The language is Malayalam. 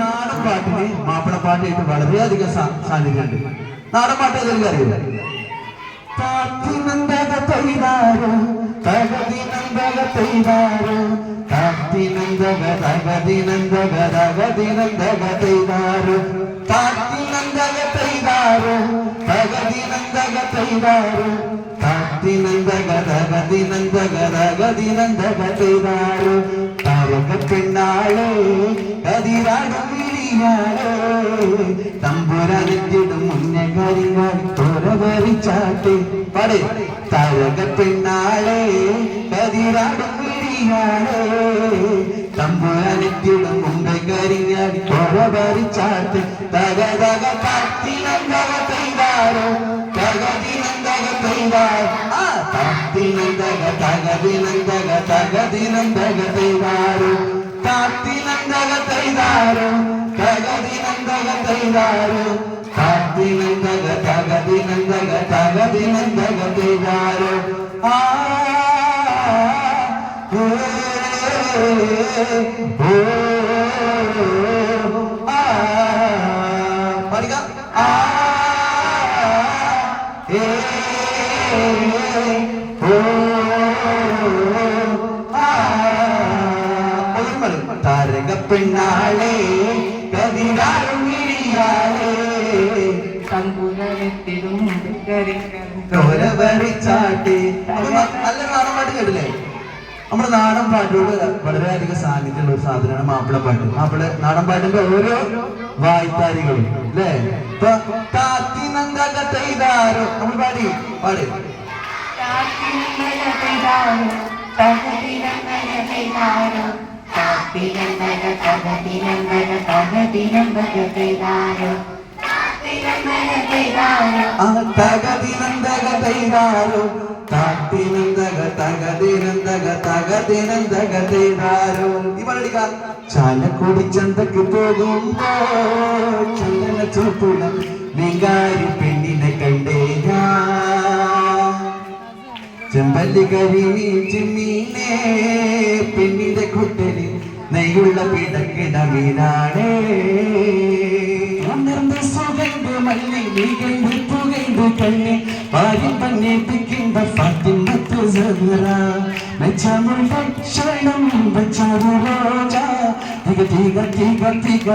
നാടൻ പാട്ടിന് മാപ്പിളപ്പാട്ടായിട്ട് വളരെയധികം സാ- സാന്നിധ്യമുണ്ട് നാടൻ പാട്ട് ഏതെങ്കിലും അറിയില്ല കാത്തിനന്തക തൈതാരോ തകതിനന്തക തൈതാരോ കാത്തിനന്തക തകതിനന്തക തകതിനന്തക തൈതാരോ കാത്തിനന്തക തൈതാരോ തകതിനന്തക തൈതാരോ കാത്തിനന്തക തകതിനന്തക തകതിനന്തക തൈതാരോ താരക പെണ്ണാളേ കതിരാടും വിളിയാളേ തമ്പുരാനെത്തിടും മുന്നേ കരിങ്ങാടി തോരവരിച്ചാട്ടെ പാടേ. താരക പെണ്ണാളേ കതിരാടും വിളിയാളേ തമ്പുരാനെത്തിടും മുമ്പേ കരിങ്ങാടി തോരവരിച്ചാട്ടെ തക തക പത്തിനന്തക തൈതാരോ തകതിനന്തക തൈതാരോ ആ കാത്തിനന്തക തകതിനന്തക തകതിനന്തക തൈതാരോ കാത്തിനന്തക തൈതാരോ തകതിനന്തക തൈതാരോ കാത്തിനന്തക തകതിനന്തക തകതിനന്തക തൈതാരോ ആ താരക പെണ്ണാളെ കതിരാറും വിളിയാളെ തമ്പുരത്തിലും തോരവരിച്ചാട്ടെ നമ്മുടെ നാടൻ പാട്ടോട് വളരെയധികം സാന്നിധ്യമുള്ള ഒരു സാധനമാണ് മാപ്പിള പാട്ട്. മാപ്പിള നാടൻ പാട്ടിന്റെ ഓരോ വായ്ത്താരികളും അല്ലേ? ഇപ്പൊ നന്ദക തൈതാരോ നമ്മൾ പാടി പാടി. ആ തകതിനന്ദക തൈതാരോ കാത്തിനന്ദക തകതിനന്തക തകതിനന്തക തൈതാരോ ഈ പാടിക്ക ചാലക്കുടി ചന്തക്ക് പോകുമ്പോ ചന്ദന ചൂപ്പുള്ള വികാരി പെണ്ണിനെ കണ്ടേ ചെമ്പല്ലി കരിമീ ചെമ്മീനേ പെണ്ണിന്റെ കുട്ടലി നെയ്യുള്ള പിടക്കിട മീനാണേ. ഉണർന്ന് സുഗന്ധ മല്ലി നീകണ്ട് പുകണ്ട് കണ്ണി പാരി പന്നേപ്പിക്കിണ്ട ഫാത്തിമത്ത് സഹറ മെച്ചമുള്ള ക്ഷണം വെച്ചാറു റോജ തിക തിക തിക